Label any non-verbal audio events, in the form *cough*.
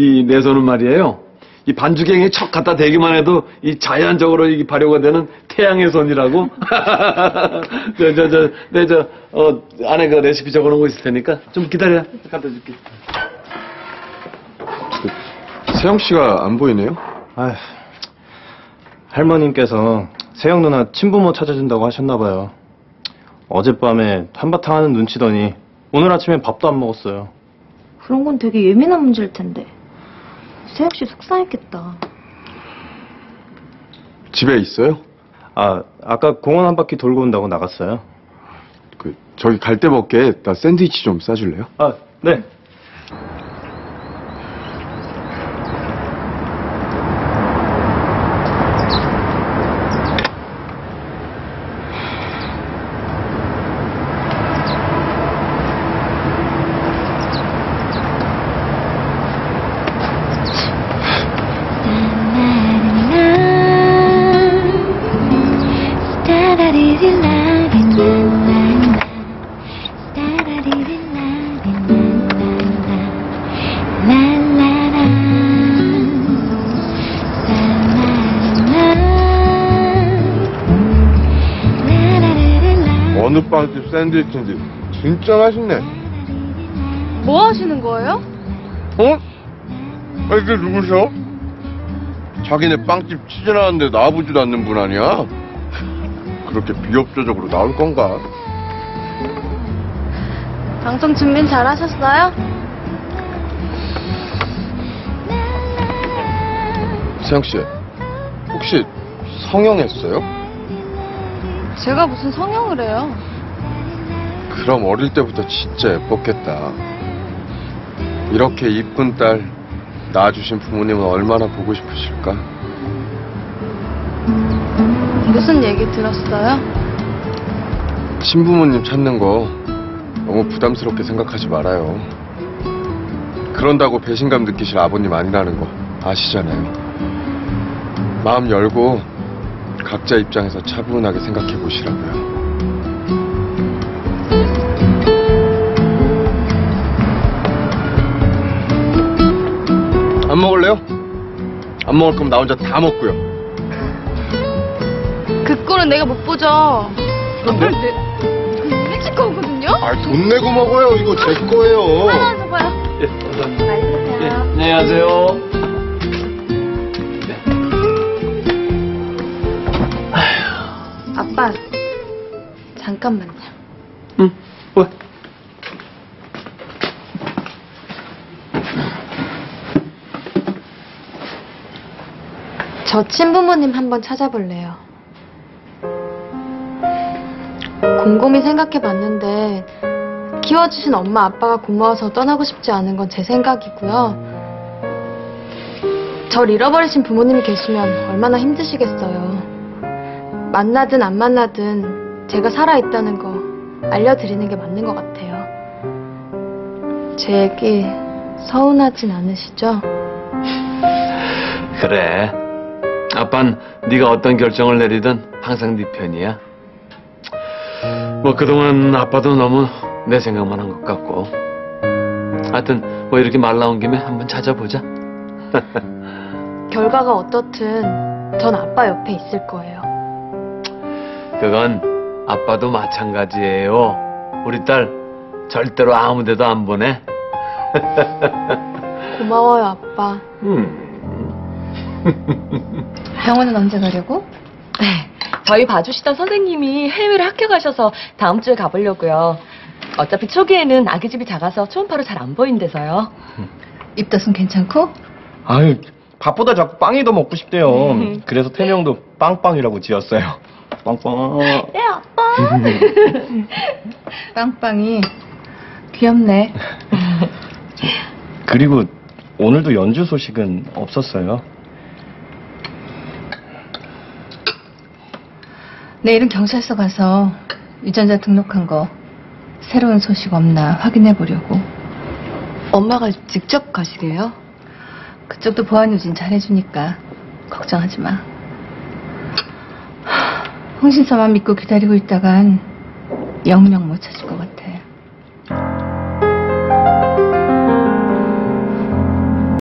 이 내 손은 말이에요. 이 반죽행에 척 갖다 대기만 해도 이 자연적으로 이 발효가 되는 태양의 손이라고. *laughs* 저, 저, 저, 내, 저, 어, 안에 그 레시피 적어 놓은 거 있을 테니까 좀 기다려. 갖다 줄게. 세영 씨가 안 보이네요? 아휴, 할머님께서 세영 누나 친부모 찾아준다고 하셨나봐요. 어젯밤에 한바탕 하는 눈치더니 오늘 아침엔 밥도 안 먹었어요. 그런 건 되게 예민한 문제일 텐데. 세혁 씨 속상했겠다. 집에 있어요? 아, 아까 공원 한 바퀴 돌고 온다고 나갔어요. 그 저기 갈때 먹게 나 샌드위치 좀 싸줄래요? 아, 네. 어느 빵집 샌드위치인지 진짜 맛있네. 뭐 하시는 거예요? 어? 아, 이게 누구셔? 자기네 빵집 취재하는데 나와보지도 않는 분 아니야? 그렇게 비협조적으로 나올 건가? 방송 준비 잘 하셨어요? 세영 씨, 혹시 성형했어요? 제가 무슨 성형을 해요? 그럼 어릴 때부터 진짜 예뻤겠다. 이렇게 이쁜 딸 낳아주신 부모님은 얼마나 보고 싶으실까? 무슨 얘기 들었어요? 친부모님 찾는 거 너무 부담스럽게 생각하지 말아요. 그런다고 배신감 느끼실 아버님 아니라는 거 아시잖아요. 마음 열고 각자 입장에서 차분하게 생각해 보시라고요. 안 먹을래요? 안 먹을 거면 나 혼자 다 먹고요. 그 꼴은 내가 못 보죠. 아빠는 내, 그 우리 집 거거든요? 아, 돈 내고 먹어요. 이거 제 거예요. 하나 줘 봐요. 예, 감사합니다. 예, 드세요. 안녕하세요. 아빠, 잠깐만요. 응, 왜? 저 친부모님 한번 찾아볼래요. 곰곰이 생각해봤는데 키워주신 엄마 아빠가 고마워서 떠나고 싶지 않은 건 제 생각이고요. 절 잃어버리신 부모님이 계시면 얼마나 힘드시겠어요. 만나든 안 만나든 제가 살아있다는 거 알려드리는 게 맞는 것 같아요. 제 얘기 서운하진 않으시죠? 그래. 아빤 네가 어떤 결정을 내리든 항상 네 편이야. 뭐 그동안 아빠도 너무 내 생각만 한 것 같고. 하여튼 뭐 이렇게 말 나온 김에 한번 찾아보자. *laughs* 결과가 어떻든 전 아빠 옆에 있을 거예요. 그건 아빠도 마찬가지예요. 우리 딸 절대로 아무 데도 안 보내. *laughs* 고마워요, 아빠. 음. 병원은 언제 가려고? 네, 저희 봐주시던 선생님이 해외로 학교 가셔서 다음 주에 가보려고요. 어차피 초기에는 아기 집이 작아서 초음파로 잘 안 보인대서요. 입덧은 괜찮고? 아유, 밥보다 자꾸 빵이 더 먹고 싶대요. 그래서 태명도 빵빵이라고 지었어요. 빵빵. *laughs* 네, 아빠. *laughs* 빵빵이 귀엽네. *laughs* 그리고 오늘도 연주 소식은 없었어요. 내일은 경찰서 가서 유전자 등록한 거 새로운 소식 없나 확인해 보려고. 엄마가 직접 가시게요? 그쪽도 보안 유진 잘해주니까 걱정하지 마. 하, 홍신서만 믿고 기다리고 있다간 영영 못 찾을 것